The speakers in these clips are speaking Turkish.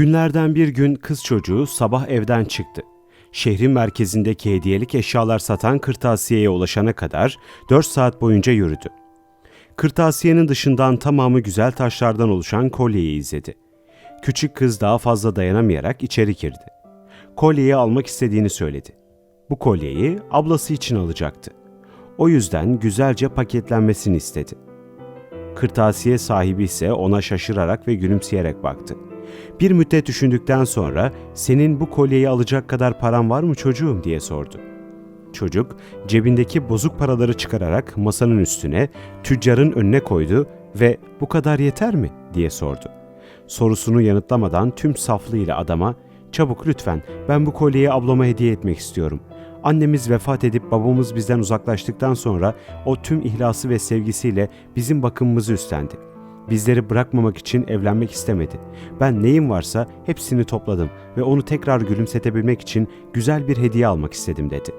Günlerden bir gün kız çocuğu sabah evden çıktı. Şehrin merkezindeki hediyelik eşyalar satan kırtasiyeye ulaşana kadar 4 saat boyunca yürüdü. Kırtasiyenin dışından tamamı güzel taşlardan oluşan kolyeyi izledi. Küçük kız daha fazla dayanamayarak içeri girdi. Kolyeyi almak istediğini söyledi. Bu kolyeyi ablası için alacaktı. O yüzden güzelce paketlenmesini istedi. Kırtasiye sahibi ise ona şaşırarak ve gülümseyerek baktı. Bir müddet düşündükten sonra senin bu kolyeyi alacak kadar paran var mı çocuğum diye sordu. Çocuk cebindeki bozuk paraları çıkararak masanın üstüne tüccarın önüne koydu ve bu kadar yeter mi diye sordu. Sorusunu yanıtlamadan tüm saflığıyla adama çabuk lütfen ben bu kolyeyi ablama hediye etmek istiyorum. Annemiz vefat edip babamız bizden uzaklaştıktan sonra o tüm ihlası ve sevgisiyle bizim bakımımızı üstlendi. Bizleri bırakmamak için evlenmek istemedi. Ben neyim varsa hepsini topladım ve onu tekrar gülümsetebilmek için güzel bir hediye almak istedim dedi.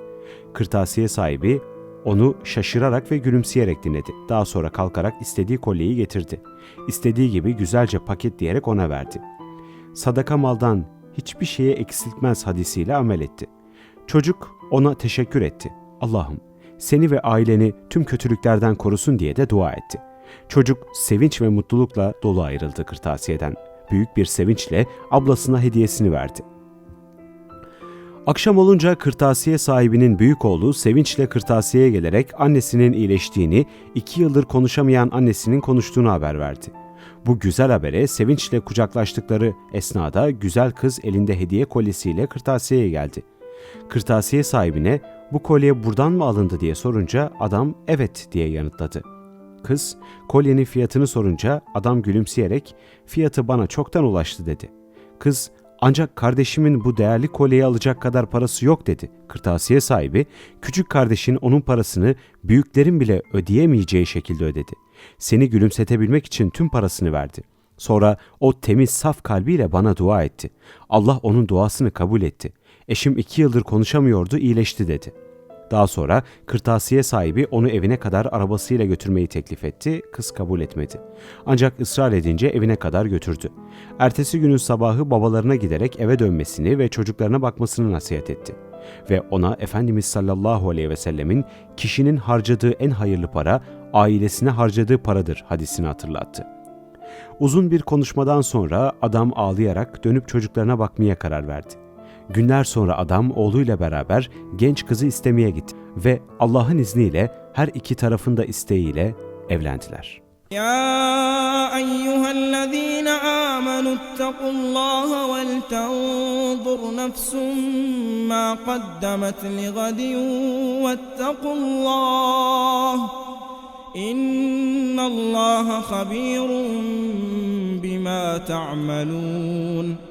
Kırtasiye sahibi onu şaşırarak ve gülümseyerek dinledi. Daha sonra kalkarak istediği kolyeyi getirdi. İstediği gibi güzelce paketleyerek ona verdi. Sadaka maldan hiçbir şeye eksiltmez hadisiyle amel etti. Çocuk ona teşekkür etti. Allah'ım seni ve aileni tüm kötülüklerden korusun diye de dua etti. Çocuk sevinç ve mutlulukla dolu ayrıldı kırtasiyeden. Büyük bir sevinçle ablasına hediyesini verdi. Akşam olunca kırtasiye sahibinin büyük oğlu sevinçle kırtasiyeye gelerek annesinin iyileştiğini, iki yıldır konuşamayan annesinin konuştuğunu haber verdi. Bu güzel habere sevinçle kucaklaştıkları esnada güzel kız elinde hediye kolyesiyle kırtasiyeye geldi. Kırtasiye sahibine bu kolye buradan mı alındı diye sorunca adam evet diye yanıtladı. Kız kolyenin fiyatını sorunca adam gülümseyerek fiyatı bana çoktan ulaştı dedi. Kız ancak kardeşimin bu değerli kolyeyi alacak kadar parası yok dedi. Kırtasiye sahibi küçük kardeşin onun parasını büyüklerin bile ödeyemeyeceği şekilde ödedi. Seni gülümsetebilmek için tüm parasını verdi. Sonra o temiz saf kalbiyle bana dua etti. Allah onun duasını kabul etti. Eşim iki yıldır konuşamıyordu iyileşti dedi. Daha sonra kırtasiye sahibi onu evine kadar arabasıyla götürmeyi teklif etti, kız kabul etmedi. Ancak ısrar edince evine kadar götürdü. Ertesi günün sabahı babalarına giderek eve dönmesini ve çocuklarına bakmasını nasihat etti. Ve ona Efendimiz sallallahu aleyhi ve sellemin kişinin harcadığı en hayırlı para, ailesine harcadığı paradır hadisini hatırlattı. Uzun bir konuşmadan sonra adam ağlayarak dönüp çocuklarına bakmaya karar verdi. Günler sonra adam oğluyla beraber genç kızı istemeye gitti ve Allah'ın izniyle her iki tarafın da isteğiyle evlendiler. Ya eyyühellezine amenu ittakullaha vel tenzur nefsum ma kaddemet li gadin vettakullah. İnnallaha habirun bima ta'malun.